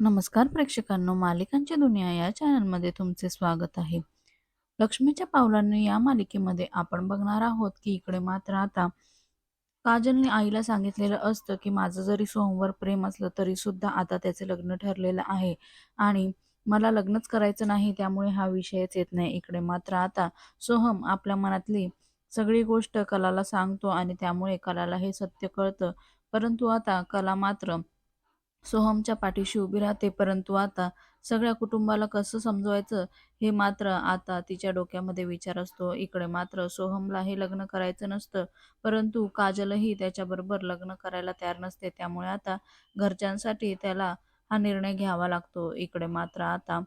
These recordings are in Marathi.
नमस्कार प्रेक्षकांनो मालिकांची दुनिया या चॅनलमध्ये तुमचे स्वागत आहे. लक्ष्मीच्या पावलांनी या मालिकेमध्ये आपण बघणार आहोत की इकडे मात्र आता काजलने आईला सांगितलेलं असतं की माझं जरी सोहमवर प्रेम असलं तरी सुद्धा आता त्याचे लग्न ठरलेलं आहे. आणि मला लग्नच करायचं नाही त्यामुळे हा विषयच येत नाही. इकडे मात्र आता सोहम आपल्या मनातली सगळी गोष्ट कलाला सांगतो आणि त्यामुळे कलाला हे सत्य कळतं. परंतु आता कला मात्र सोहमच्या पाठीशी उभी राहते परंतु आता सगळ्या कुटुंबाला कसं समजवायचं हे मात्र आता तिच्या डोक्यामध्ये विचार असतो. इकडे मात्र सोहमला हे लग्न करायचं नसतं परंतु काजलही त्याच्याबरोबर लग्न करायला तयार नसते. त्यामुळे आता घरच्यांसाठी त्याला हा निर्णय घ्यावा लागतो. इकडे मात्र आता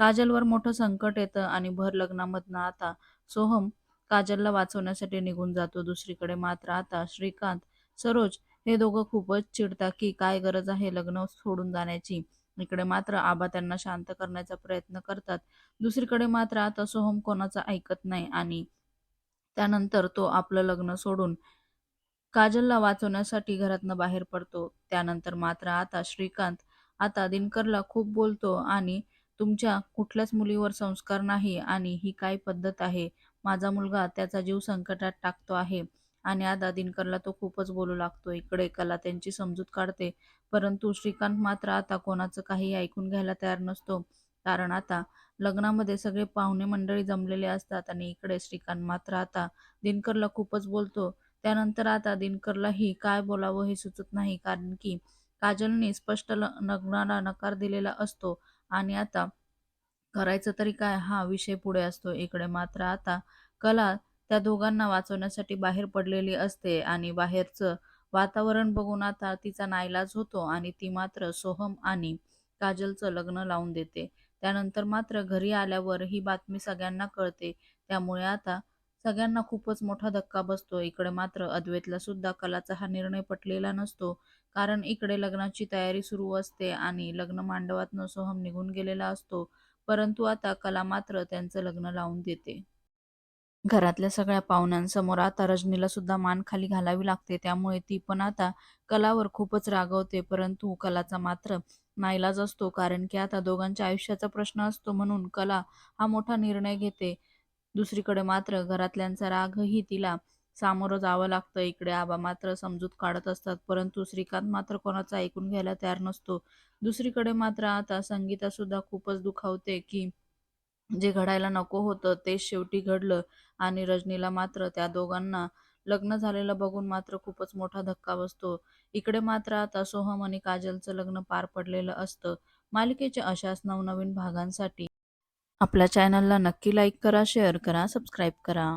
काजलवर मोठं संकट येतं आणि भर लग्नामधनं आता सोहम काजलला वाचवण्यासाठी निघून जातो. दुसरीकडे मात्र आता श्रीकांत सरोज हे दोघं खूपच चिडतात की काय गरज आहे लग्न सोडून जाण्याची. इकडे मात्र आबा त्यांना शांत करण्याचा प्रयत्न करतात. दुसरीकडे मात्र आता सोहम कोणाचा ऐकत नाही आणि त्यानंतर तो आपलं लग्न सोडून काजलला वाचवण्यासाठी घरातनं बाहेर पडतो. त्यानंतर मात्र आता श्रीकांत आता दिनकरला खूप बोलतो आणि तुमच्या कुठल्याच मुलीवर संस्कार नाही आणि ही काय पद्धत आहे? माझा मुलगा त्याचा जीव संकटात टाकतो आहे. आणि आता दिनकरला तो खूपच बोलू लागतो. इकडे कला त्यांची समजूत काढते. परंतु श्रीकांत मात्र आता कोणाचं काही ऐकून घ्यायला तयार नसतो. कारण आता लग्नामध्ये सगळे पाहुणे मंडळी जमलेले असतात आणि इकडे श्रीकांत मात्र आता दिनकरला खूपच बोलतो. त्यानंतर आता दिनकरलाही काय बोलावं हे सुचत नाही. कारण की काजलने स्पष्ट लग्नाला नकार दिलेला असतो. आणि आता करायचं तरी काय? हा विषय पुढे असतो. इकडे मात्र आता कला त्या दोघांना वाचवण्यासाठी बाहेर पडलेली असते आणि बाहेरचं वातावरण बघून आता तिचा नाईलाज होतो आणि ती मात्र सोहम आणि काजलचं लग्न लावून देते. त्यानंतर मात्र घरी आल्यावर ही बातमी सगळ्यांना कळते. त्यामुळे आता सगळ्यांना खूपच मोठा धक्का बसतो. इकडे मात्र अद्वैतला सुद्धा कलाचा हा निर्णय पटलेला नसतो. कारण इकडे लग्नाची तयारी सुरू असते आणि लग्न मांडवातनं सोहम निघून गेलेला असतो. परंतु आता कला मात्र त्यांचं लग्न लावून देते. घरातल्या सगळ्या पाहुण्यांसमोर आता रजनीला सुद्धा मान खाली घालावी लागते. त्यामुळे ती पण आता कलावर खूपच रागवते. परंतु कलाचा मात्र नाईलाज असतो. कारण की आता दोघांच्या आयुष्याचा प्रश्न असतो म्हणून कला हा मोठा निर्णय घेते. दुसरीकडे मात्र घरातल्यांचा रागही तिला सामोरं जावं लागतं. इकडे आबा मात्र समजूत काढत असतात. परंतु श्रीकांत मात्र कोणाचा ऐकून घ्यायला तयार नसतो. दुसरीकडे मात्र आता संगीता सुद्धा खूपच दुखावते की जे घडायला नको होतं तेच शेवटी घडलं आणि रजनीला मात्र त्या दोघांना लग्न झालेलं बघून मात्र खूपच मोठा धक्का बसतो. इकडे मात्र आता सोहम आणि काजलचं लग्न पार पडलेलं असतं. मालिकेच्या अशाच नवनवीन भागांसाठी आपल्या चॅनलला नक्की लाईक करा शेअर करा सबस्क्राईब करा.